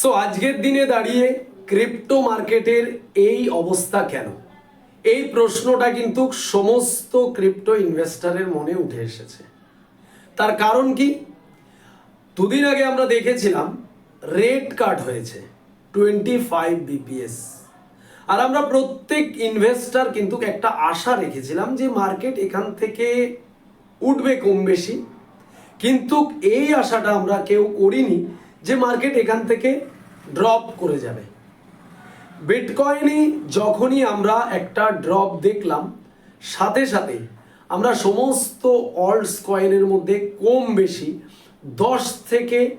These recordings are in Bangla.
সো আজকের দিনে দাঁড়িয়ে ক্রিপ্টো মার্কেটের এই অবস্থা কেন? এই প্রশ্নটা কিন্তু সমস্ত ক্রিপ্টো ইনভেস্টরের মনে উঠে এসেছে। তার কারণ কি? দুদিন আগে আমরা দেখেছিলাম রেড কাট হয়েছে টোয়েন্টি ফাইভ বিপিএস আর আমরা প্রত্যেক ইনভেস্টর কিন্তু একটা আশা রেখেছিলাম যে মার্কেট এখান থেকে উঠবে কম বেশি। কিন্তু এই আশাটা আমরা কেউ করিনি যে মার্কেট এখান থেকে ড্রপ করে যাবে। বিটকয়েনে যখনই আমরা একটা ড্রপ দেখলাম, সাথে সাথে আমরা সমস্ত অল্ডস কয়েনের মধ্যে কম বেশি দশ থেকে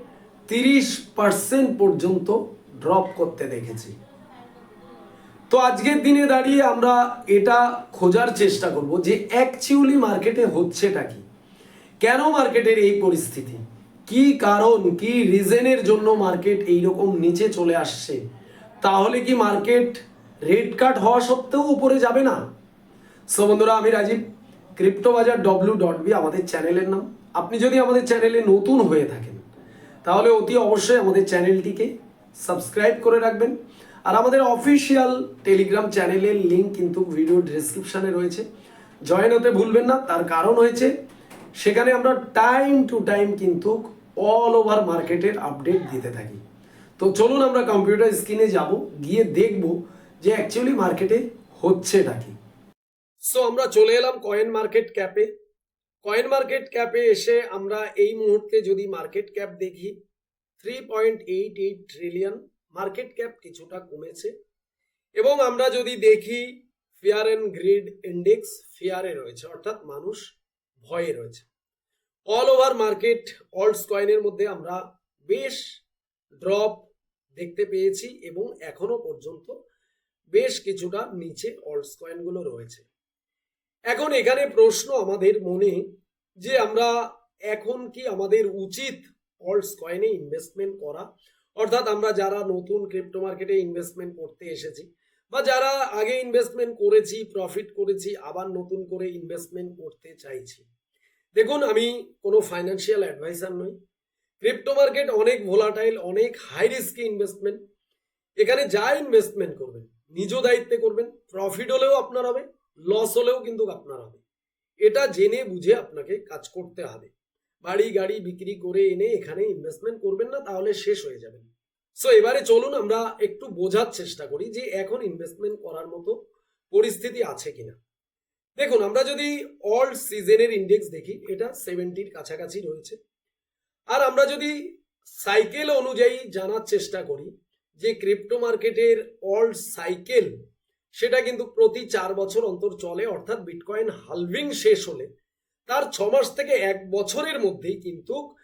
তিরিশ পার্সেন্ট পর্যন্ত ড্রপ করতে দেখেছি। তো আজকের দিনে দাঁড়িয়ে আমরা এটা খোঁজার চেষ্টা করব যে অ্যাকচুয়ালি মার্কেটে হচ্ছেটা কি? কেন মার্কেটের এই পরিস্থিতি? কি কারণ, কি রিজনের জন্য মার্কেট এইরকম নিচে চলে আসছে? তাহলে কি মার্কেট রেড কার্ড হওয়া সত্ত্বেও উপরে যাবে না? সো বন্ধুরা, আমি Rajib crypto Bazaar W dot B আমাদের চ্যানেলের নাম। আপনি যদি আমাদের চ্যানেলে নতুন হয়ে থাকেন, তাহলে অতি অবশ্যই আমাদের চ্যানেলটিকে সাবস্ক্রাইব করে রাখবেন। আর আমাদের অফিসিয়াল টেলিগ্রাম চ্যানেলের লিঙ্ক কিন্তু ভিডিও ডেসক্রিপশানে রয়েছে। জয়েন হতে ভুলবেন না, তার কারণ হয়েছে, সেখানে আমরা টাইম টু টাইম কিন্তু অল ওভার মার্কেটের আপডেট দিতে থাকি। তো চলুন আমরা কম্পিউটার স্ক্রিনে যাব, গিয়ে দেখব যে অ্যাকচুয়ালি মার্কেটে হচ্ছেটা কি। সো আমরা চলে এলাম কয়েন মার্কেট ক্যাপে কয়েন মার্কেট ক্যাপে এসে আমরা এই মুহূর্তে যদি মার্কেট ক্যাপ দেখি three point eight eight trillion market cap কিছুটা কমেছে। এবং আমরা যদি দেখি ফিয়ার অ্যান্ড গ্রিড ইন্ডেক্স ফিয়ারে রয়েছে, অর্থাৎ মানুষ ভয়ে রয়েছে। অল ওভার মার্কেট অল্টস কয়েনের মধ্যে আমরা বেশ ড্রপ দেখতে পেয়েছি এবং এখনও পর্যন্ত বেশ কিছুটা নিচে অল্টস কয়েনগুলো রয়েছে। এখন এখানে প্রশ্ন আমাদের মনে যে আমরা এখন কি আমাদের উচিত অল্টস কয়েনে ইনভেস্টমেন্ট করা? অর্থাৎ আমরা যারা নতুন ক্রিপ্টো মার্কেটে ইনভেস্টমেন্ট করতে এসেছি বা যারা আগে ইনভেস্টমেন্ট করেছি প্রফিট করেছি, আবার নতুন করে ইনভেস্টমেন্ট করতে চাইছি দেখুন, আমি কোনো ফাইন্যান্সিয়াল অ্যাডভাইসার নই। ক্রিপ্টো মার্কেট অনেক ভোলাটাইল অনেক হাই রিস্কি ইনভেস্টমেন্ট এখানে যা ইনভেস্টমেন্ট করবেন, নিজ দায়িত্বে করবেন প্রফিট হলেও আপনার হবে লস হলেও কিন্তু আপনার হবে। এটা জেনে বুঝে আপনাকে কাজ করতে হবে। বাড়ি গাড়ি বিক্রি করে এনে এখানে ইনভেস্টমেন্ট করবেন না, তাহলে শেষ হয়ে যাবেন সো এবারে চলুন, আমরা একটু বোঝার চেষ্টা করি যে এখন ইনভেস্টমেন্ট করার মতো পরিস্থিতি আছে কিনা। দেখুন, আমরা যদি অল সিজনের ইন্ডেক্স দেখি, এটা সেভেন্টির কাছাকাছি রয়েছে। আর আমরা যদি সাইকেল অনুযায়ী জানার চেষ্টা করি, যে ক্রিপ্টো মার্কেটের অল সাইকেল সেটা কিন্তু প্রতি চার বছর অন্তর চলে, অর্থাৎ বিটকয়েন হালভিং শেষ হলে, তার ছ মাস থেকে এক বছরের মধ্যেই কিন্তু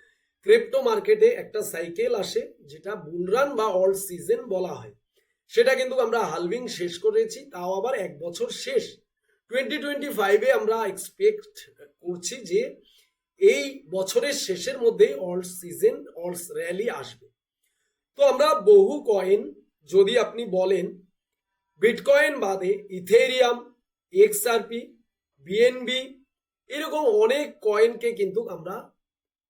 ক্রিপ্টো মার্কেটে একটা সাইকেল আসে, যেটা বুলরান বা অল সিজন বলা হয়। সেটা কিন্তু আমরা হালভিং শেষ করেছি, তাও আবার এক বছর শেষ। টোয়েন্টি টোয়েন্টি ফাইভে আমরা এক্সপেক্ট করছি যে এই বছরের শেষের মধ্যেই অল সিজন অলস র্যালি আসবে। তো আমরা বহু কয়েন যদি আপনি বলেন বিটকয়েন বাদে ইথেরিয়াম এক্সআরপি বিএনবি এরকম অনেক কয়েনকে কিন্তু আমরা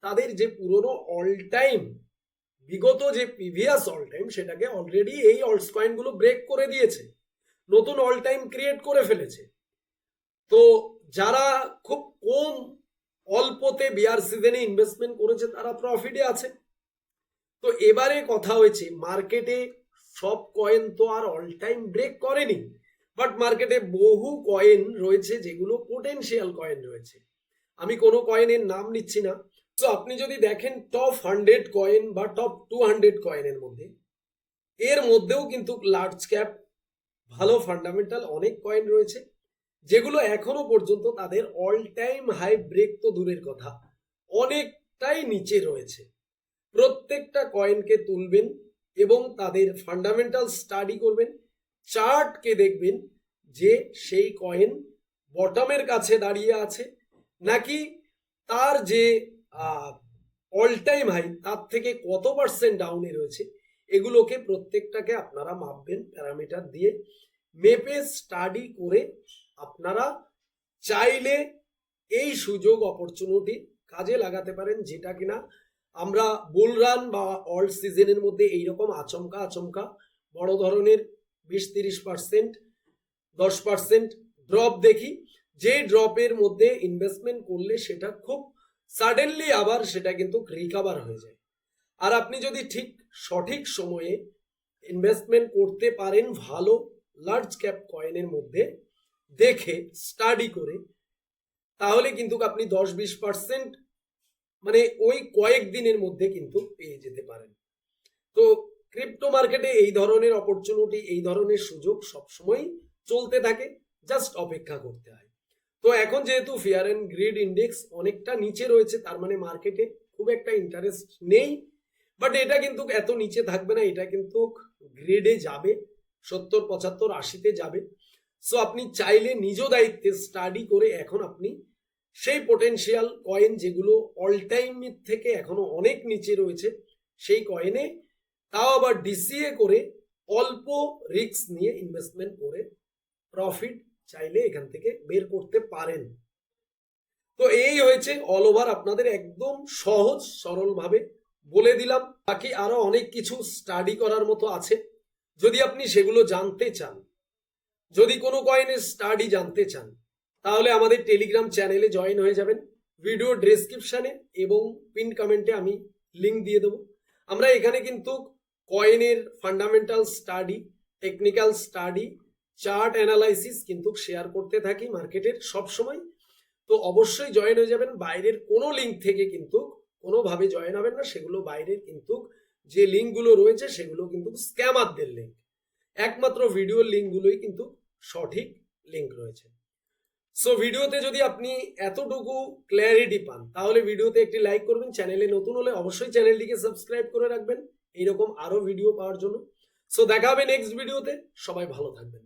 তাদের যে পুরনো অল টাইম বিগত যে প্রিভিয়াস অল টাইম সেটাকে অলরেডি এই অল্টস কয়েনগুলো ব্রেক করে দিয়েছে। নতুন অল টাইম ক্রিয়েট করে ফেলেছে। তো যারা খুব কম অল্পতে বিয়ার সিজনে ইনভেস্টমেন্ট করেছে, তারা প্রফিটে আছে। তো এবারে কথা হয়েছে মার্কেটে সব কয়েন তো আর অল টাইম ব্রেক করেনি বাট মার্কেটে বহু কয়েন রয়েছে, যেগুলো পোটেনশিয়াল কয়েন রয়েছে। আমি কোনো কয়েনের নাম নিচ্ছি না। তো আপনি যদি দেখেন টপ হান্ড্রেড কয়েন বা টপ টু হান্ড্রেড কয়েনের মধ্যে, এর মধ্যেও কিন্তু লার্জ ক্যাপ ভালো ফান্ডামেন্টাল অনেক কয়েন রয়েছে। যেগুলো এখনও পর্যন্ত তাদের অল টাইম হাই ব্রেক তো দূরের কথা। অনেকটাই নিচে রয়েছে। প্রত্যেকটা কয়েনকে তুলবেন এবং তাদের ফান্ডামেন্টাল স্টাডি করবেন চার্টকে দেখবেন যে সেই কয়েন বটমের কাছে দাঁড়িয়ে আছে নাকি তার যে অল টাইম হাই তার থেকে কত পার্সেন্ট ডাউনে রয়েছে, এগুলোকে প্রত্যেকটাকে আপনারা মাপবেন প্যারামিটার দিয়ে, মেপে স্টাডি করে আপনারা চাইলে এই সুযোগ অপরচুনিটি কাজে লাগাতে পারেন, যেটা কিনা আমরা বুল রান বা অল সিজনের মধ্যে এইরকম আচমকা আচমকা বড় ধরনের বিশ তিরিশ পার্সেন্ট দশ পার্সেন্ট ড্রপ দেখি। যে ড্রপের মধ্যে ইনভেস্টমেন্ট করলে সেটা খুব সাডেনলি আবার সেটা কিন্তু রিকাভার হয়ে যায়। আর আপনি যদি ঠিক সঠিক সময়ে ইনভেস্টমেন্ট করতে পারেন ভালো লার্জ ক্যাপ কয়েনের মধ্যে দেখে স্টাডি করে, তাহলে কিন্তু আপনি দশ বিশ পার্সেন্ট মানে ওই কয়েক দিনের মধ্যে কিন্তু পেয়ে যেতে পারেন। তো ক্রিপ্টো মার্কেটে এই ধরনের অপরচুনিটি এই ধরনের সুযোগ সবসময় চলতে থাকে জাস্ট অপেক্ষা করতে হয়। তো এখন যেহেতু ফিয়ার অ্যান্ড গ্রিড ইন্ডেক্স অনেকটা নিচে রয়েছে, তার মানে মার্কেটে খুব একটা ইন্টারেস্ট নেই বাট এটা কিন্তু এত নিচে থাকবে না, এটা কিন্তু গ্রেডে যাবে, সত্তর, পঁচাত্তর, আশিতে যাবে। সো আপনি চাইলে নিজ দায়িত্বে স্টাডি করে এখন আপনি সেই পোটেনশিয়াল কয়েন যেগুলো অল টাইমের থেকে এখনও অনেক নিচে রয়েছে, সেই কয়েনে তাও আবার ডিসিএ করে অল্প রিস্ক নিয়ে ইনভেস্টমেন্ট করে প্রফিট চাইলে এখান থেকে বের করতে পারেন। তো এই হয়েছে অল ওভার আপনাদের একদম সহজ, সরলভাবে বলে দিলাম। বাকি আরও অনেক কিছু স্টাডি করার মতো আছে। যদি আপনি সেগুলো জানতে চান যদি কোনো কয়েনের স্টাডি জানতে চান, তাহলে আমাদের টেলিগ্রাম চ্যানেলে জয়েন হয়ে যাবেন। ভিডিও ডেসক্রিপশনে এবং পিন কমেন্টে আমি লিংক দিয়ে দেবো। আমরা এখানে কিন্তু কয়েনের fundamental study technical study chart analysis কিন্তু শেয়ার করতে থাকি মার্কেটের সব সময়। তো অবশ্যই জয়েন হয়ে যাবেন। বাইরের কোনো লিঙ্ক থেকে কিন্তু কোনোভাবে জয়েন হবেন না। সেগুলো বাইরের কিন্তু যে লিঙ্কগুলো রয়েছে, সেগুলো কিন্তু স্ক্যামারদের লিঙ্ক একমাত্র ভিডিও লিঙ্কগুলোই কিন্তু সঠিক লিঙ্ক রয়েছে। সো ভিডিওতে যদি আপনি এতটুকু ক্ল্যারিটি পান, তাহলে ভিডিওতে একটি লাইক করবেন চ্যানেলে নতুন হলে অবশ্যই চ্যানেলটিকে সাবস্ক্রাইব করে রাখবেন। এইরকম আরও ভিডিও পাওয়ার জন্য। সো দেখা হবে নেক্সট ভিডিওতে সবাই ভালো থাকবেন।